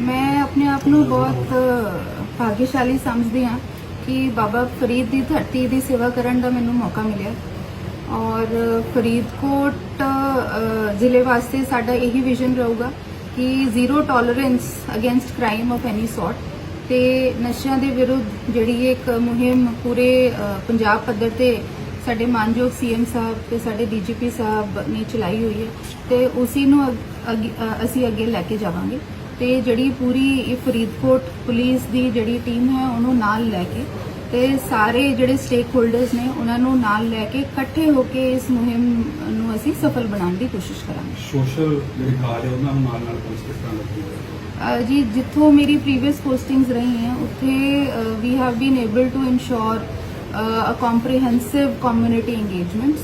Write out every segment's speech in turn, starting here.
ਮੈਂ ਆਪਣੇ ਆਪ ਨੂੰ ਬਹੁਤ ਭਾਗਿਆਸ਼ਾਲੀ ਸਮਝਦੀ ਹਾਂ ਕਿ ਬਾਬਾ ਫਰੀਦ ਦੀ ਧਰਤੀ ਦੀ ਸੇਵਾ ਕਰਨ ਦਾ ਮੈਨੂੰ ਮੌਕਾ ਮਿਲਿਆ। ਔਰ ਫਰੀਦਕੋਟ ਜ਼ਿਲ੍ਹੇ ਵਾਸਤੇ ਸਾਡਾ ਇਹੀ ਵਿਜ਼ਨ ਰਹੂਗਾ ਕਿ zero tolerance against crime of any sort ਤੇ ਨਸ਼ਿਆਂ ਦੇ ਵਿਰੁੱਧ ਜਿਹੜੀ ਇੱਕ ਮੁਹਿੰਮ ਪੂਰੇ ਪੰਜਾਬ ਪੱਧਰ ਤੇ ਸਾਡੇ ਮਾਨਯੋਗ ਸੀਐਮ ਸਾਹਿਬ ਤੇ ਸਾਡੇ ਡੀਜੀਪੀ ਸਾਹਿਬ ਨੇ ਚਲਾਈ ਹੋਈ ਹੈ ਤੇ ਉਸੇ ਨੂੰ ਅੱਗ- ਅੱਗੇ- ਅਸੀਂ ਅੱਗੇ ਲੈ ਕੇ ਜਾਵਾਂਗੇ। ਤੇ ਜਿਹੜੀ ਪੂਰੀ ਫਰੀਦਕੋਟ ਪੁਲਿਸ ਦੀ ਜਿਹੜੀ ਟੀਮ ਹੈ ਉਹਨੂੰ ਨਾਲ ਲੈ ਕੇ ਤੇ ਸਾਰੇ ਜਿਹੜੇ ਸਟੇਕ ਹੋਲਡਰਸ ਨੇ ਉਹਨਾਂ ਨੂੰ ਨਾਲ ਲੈ ਕੇ ਇਕੱਠੇ ਹੋ ਕੇ ਇਸ ਮੁਹਿੰਮ ਨੂੰ ਅਸੀਂ ਸਫਲ ਬਣਾਉਣ ਦੀ ਕੋਸ਼ਿਸ਼ ਕਰਾਂਗੇ। ਸੋਸ਼ਲ ਜਿਹੜੇ ਕਾਰਜ ਉਹਨਾਂ ਨੂੰ ਨਾਲ ਨਾਲ ਪੁਲਿਸ ਕਿਸ ਤਰ੍ਹਾਂ ਜੀ ਜਿੱਥੋਂ ਮੇਰੀ ਪ੍ਰੀਵੀਅਸ ਪੋਸਟਿੰਗਸ ਰਹੀ ਹੈ ਉੱਥੇ we have been able to ensure a comprehensive community engagements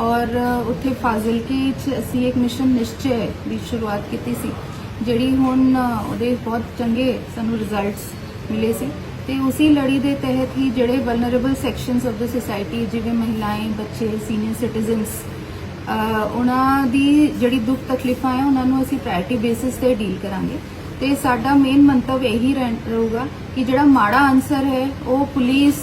ਔਰ ਉੱਥੇ ਫਾਜ਼ਿਲਕੇ ਚ ਅਸੀਂ ਇੱਕ ਮਿਸ਼ਨ ਨਿਸ਼ਚੈ ਦੀ ਸ਼ੁਰੂਆਤ ਕੀਤੀ ਸੀ। ਜਿਹੜੀ ਹੁਣ ਉਹਦੇ ਬਹੁਤ ਚੰਗੇ ਸਾਨੂੰ ਰਿਜ਼ਲਟਸ ਮਿਲੇ ਸੀ। ਤੇ ਉਸੇ ਲੜੀ ਦੇ ਤਹਿਤ ਹੀ ਜਿਹੜੇ vulnerable sections of the society ਜਿਵੇਂ ਮਹਿਲਾएं ਬੱਚੇ ਸੀਨੀਅਰ ਸਿਟੀਜ਼ਨਸ ਉਹਨਾਂ ਦੀ ਜਿਹੜੀ ਦੁੱਖ ਤਕਲੀਫਾਂ ਹੈ ਉਹਨਾਂ ਨੂੰ ਅਸੀਂ ਪ੍ਰਾਇੋਰਟੀ ਬੇਸਿਸ ਤੇ ਡੀਲ ਕਰਾਂਗੇ। ਤੇ ਸਾਡਾ ਮੇਨ ਮੰਤਵ ਇਹੀ ਰਹਿ- ਰਹੂਗਾ ਕਿ ਜਿਹੜਾ ਮਾੜਾ ਅਨਸਰ ਹੈ, ਉਹ ਪੁਲਿਸ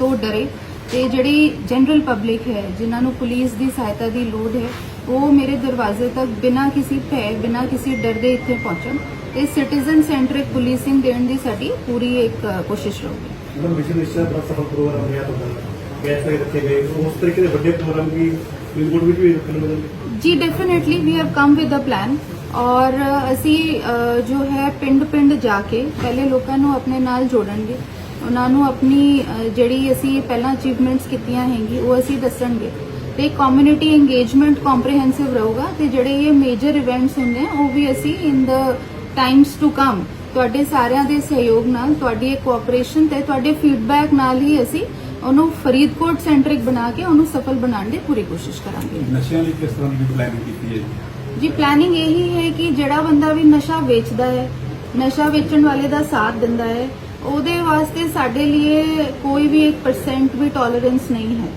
ਤੋਂ ਡਰੇ। ਤੇ ਜਿਹੜੀ ਜਨਰਲ ਪਬਲਿਕ ਹੈ ਜਿਨ੍ਹਾਂ ਨੂੰ ਪੁਲਿਸ ਦੀ ਸਹਾਇਤਾ ਦੀ ਲੋੜ ਹੈ ਉਹ ਮੇਰੇ ਦਰਵਾਜ਼ੇ ਤੱਕ ਬਿਨਾਂ ਕਿਸੇ ਭੈ ਬਿਨਾਂ ਕਿਸੇ ਡਰ ਦੇ ਇੱਥੇ ਪਹੁੰਚਣ ਤੇ ਸਿਟੀਜ਼ਨ ਸੈਂਟਰਿਕ ਪੁਲਿਸਿੰਗ ਦੇਣ ਦੀ ਸਾਡੀ ਪੂਰੀ ਇੱਕ ਕੋਸ਼ਿਸ਼ ਰਹੂਗੀ। ਮਤਲਬ ਮਿਸ਼ਨ ਨਿਸ਼ਚੈ ਬੜਾ ਸਫਲ ਪ੍ਰੋਗਰਾਮ ਰਿਹਾ ਤੁਹਾਡਾ ਗੈਸ ਤੱਕ ਰੱਖੇ ਗਏ। ਉਸ ਤਰੀਕੇ ਦੇ ਵੱਡੇ ਪ੍ਰੋਗਰਾਮ ਵੀ ਫਰੀਦਕੋਟ ਵਿੱਚ ਵੀ ਰੱਖਣ ਨੂੰ। ਮਿਲਣਗੇ ਜੀ definitely we have come with a plan ਔਰ ਅਸੀਂ ਜੋ ਹੈ ਪਿੰਡ ਪਿੰਡ ਜਾ ਕੇ ਪਹਿਲੇ ਲੋਕਾਂ ਨੂੰ ਆਪਣੇ ਨਾਲ ਜੋੜਨਗੇ। ਉਹਨਾਂ ਨੂੰ ਆਪਣੀ ਜਿਹੜੀ ਅਸੀਂ ਪਹਿਲਾਂ ਅਚੀਵਮੈਂਟਸ ਕੀਤੀਆਂ ਹੈਗੀ ਉਹ ਅਸੀਂ ਦੱਸਣਗੇ। ਤੇ ਕਮਿਊਨਿਟੀ ਇੰਗੇਜਮੈਂਟ ਕੰਪਰੀਹੈਂਸਿਵ ਰਹੂਗਾ ਤੇ ਜਿਹੜੇ ਇਹ ਮੇਜਰ ਇਵੈਂਟਸ ਹੁੰਦੇ ਆ ਉਹ ਵੀ ਅਸੀਂ ਇਨ ਦ ਟਾਈਮਸ ਟੂ ਕਮ ਤੁਹਾਡੇ ਸਾਰਿਆਂ ਦੇ ਸਹਿਯੋਗ ਨਾਲ ਤੁਹਾਡੀ ਇੱਕ ਕੋਆਪਰੇਸ਼ਨ ਤੇ ਤੁਹਾਡੇ ਫੀਡਬੈਕ ਨਾਲ ਹੀ ਅਸੀਂ ਉਹਨੂੰ ਫਰੀਦਕੋਟ ਸੈਂਟਰਿਕ ਬਣਾ ਕੇ ਉਹਨੂੰ ਸਫਲ ਬਣਾਉਣ ਦੀ ਪੂਰੀ ਕੋਸ਼ਿਸ਼ ਕਰਾਂਗੇ। ਨਸ਼ਿਆਂ ਲਈ ਕਿਸ ਤਰ੍ਹਾਂ ਦੀ ਪਲੈਨਿੰਗ ਕੀਤੀ ਹੈ? ਜੀ ਪਲੈਨਿੰਗ ਇਹੀ ਹੈ ਕਿ ਜਿਹੜਾ ਬੰਦਾ ਵੀ ਨਸ਼ਾ ਵੇਚਦਾ ਹੈ ਨਸ਼ਾ ਵੇਚਣ ਵਾਲੇ ਦਾ ਸਾਥ ਦਿੰਦਾ ਹੈ ਉਹਦੇ ਵਾਸਤੇ ਸਾਡੇ ਲਈ ਕੋਈ ਵੀ 1% ਵੀ ਟੋਲਰੈਂਸ ਨਹੀਂ ਹੈ।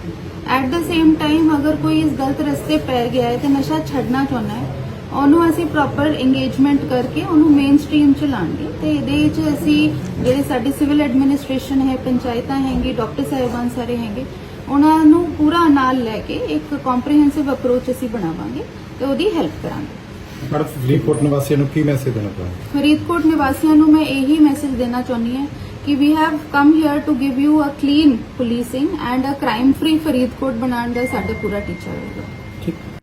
ਐਟ ਦਾ ਸੇਮ ਟਾਈਮ ਅਗਰ ਕੋਈ ਇਸ ਗਲਤ ਰਸਤੇ ਪੈ ਗਿਆ ਹੈ ਤੇ ਨਸ਼ਾ ਛੱਡਣਾ ਚਾਹੁੰਦਾ ਹੈ, ਉਹਨੂੰ ਅਸੀਂ ਪ੍ਰੋਪਰ ਇੰਗੇਜਮੈਂਟ ਕਰਕੇ ਉਹਨੂੰ ਮੇਨ ਸਟ੍ਰੀਮ ਚ ਲਾਣਗੇ ਤੇ ਇਹਦੇ ਵਿੱਚ ਅਸੀਂ ਜਿਹੜੇ ਸਾਡੇ ਸਿਵਲ ਐਡਮਿਨਿਸਟ੍ਰੇਸ਼ਨ ਹੈ, ਪੰਚਾਇਤਾਂ ਹੈਗੀ ਡਾਕਟਰ ਸਾਹਿਬਾਨ ਸਾਰੇ ਹੈਗੇ, ਉਹਨਾਂ ਨੂੰ ਪੂਰਾ ਨਾਲ ਲੈ ਕੇ ਇੱਕ ਕੰਪਰੀਹੈਂਸਿਵ ਅਪਰੋਚ ਅਸੀਂ ਬਣਾਵਾਂਗੇ ਤੇ ਉਹਦੀ ਹੈਲਪ ਕਰਾਂਗੇ। ਮੈਡਮ ਫਰੀਦਕੋਟ ਨਿਵਾਸੀਆਂ ਨੂੰ ਕੀ ਮੈਸੇਜ ਦੇਣਾ ਚਾਹੁੰਦੇ ਫਰੀਦਕੋਟ ਨਿਵਾਸੀਆਂ ਨੂੰ ਮੈਂ ਇਹੀ ਮੈਸੇਜ ਦੇਣਾ ਚਾਹੁੰਦੀ ਹਾਂ ਕਿ we have come here to give you a clean policing and a crime free Faridkot ਬਣਾਉਣ ਦਾ ਸਾਡਾ ਪੂਰਾ ਟੀਚਾ ਹੋਵੇਗਾ ਠੀਕ।